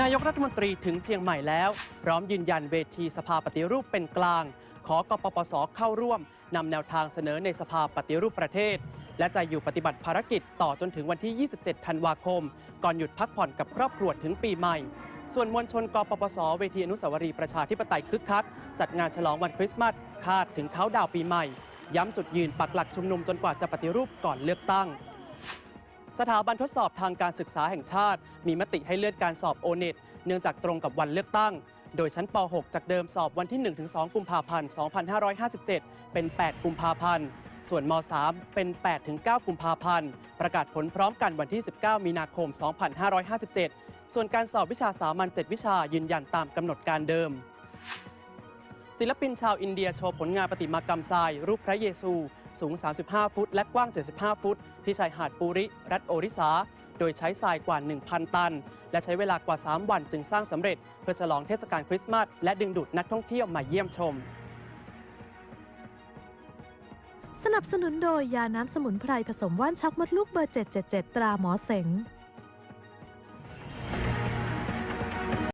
นายกรัฐมนตรีถึงเชียงใหม่แล้ว พร้อมยืนยันเวทีสภาปฏิรูปเป็นกลาง ขอกปปสเข้าร่วมนำแนวทางเสนอในสภาปฏิรูปประเทศ และจะอยู่ปฏิบัติภารกิจต่อจนถึงวันที่ 27 ธันวาคม ก่อนหยุดพักผ่อนกับครอบครัวถึงปีใหม่ ส่วนมวลชนกปปสเวทีอนุสาวรีย์ประชาธิปไตยคึกคัก จัดงานฉลองวันคริสต์มาสคาดถึงเขาดาวปีใหม่ ย้ำจุดยืนปักหลักชุมนุมจนกว่าจะปฏิรูปก่อนเลือกตั้ง สถาบันทดสอบทางการศึกษาแห่งชาติ มีมติให้เลื่อนการสอบโอเน็ตเนื่องจากตรงกับวันเลือกตั้ง โดยชั้นป .6 จากเดิมสอบวันที่ 1-2 กุมภาพันธ์ 2557 เป็น 8 กุมภาพันธ์ ส่วนม .3 เป็น 8-9 กุมภาพันธ์ ประกาศผลพร้อมกันวันที่ 19 มีนาคม 2557 ส่วนการสอบวิชาสามัญ7วิชายืนยันตามกำหนดการเดิม ศิลปินชาวอินเดียโชว์ผลงานประติมากรรมทราย รูปพระเยซู สูง 35 ฟุต และกว้าง 75 ฟุต ที่ชายหาดปูริ รัฐโอริสา โดยใช้ทรายกว่า 1,000 ตัน และใช้เวลากว่า 3 วันจึงสร้างสำเร็จ เพื่อฉลองเทศกาลคริสต์มาสและดึงดูดนักท่องเที่ยวมาเยี่ยมชม สนับสนุนโดยยาน้ำสมุนไพรผสมว่านชักมดลูกเบอร์ 777 ตราหมอเสง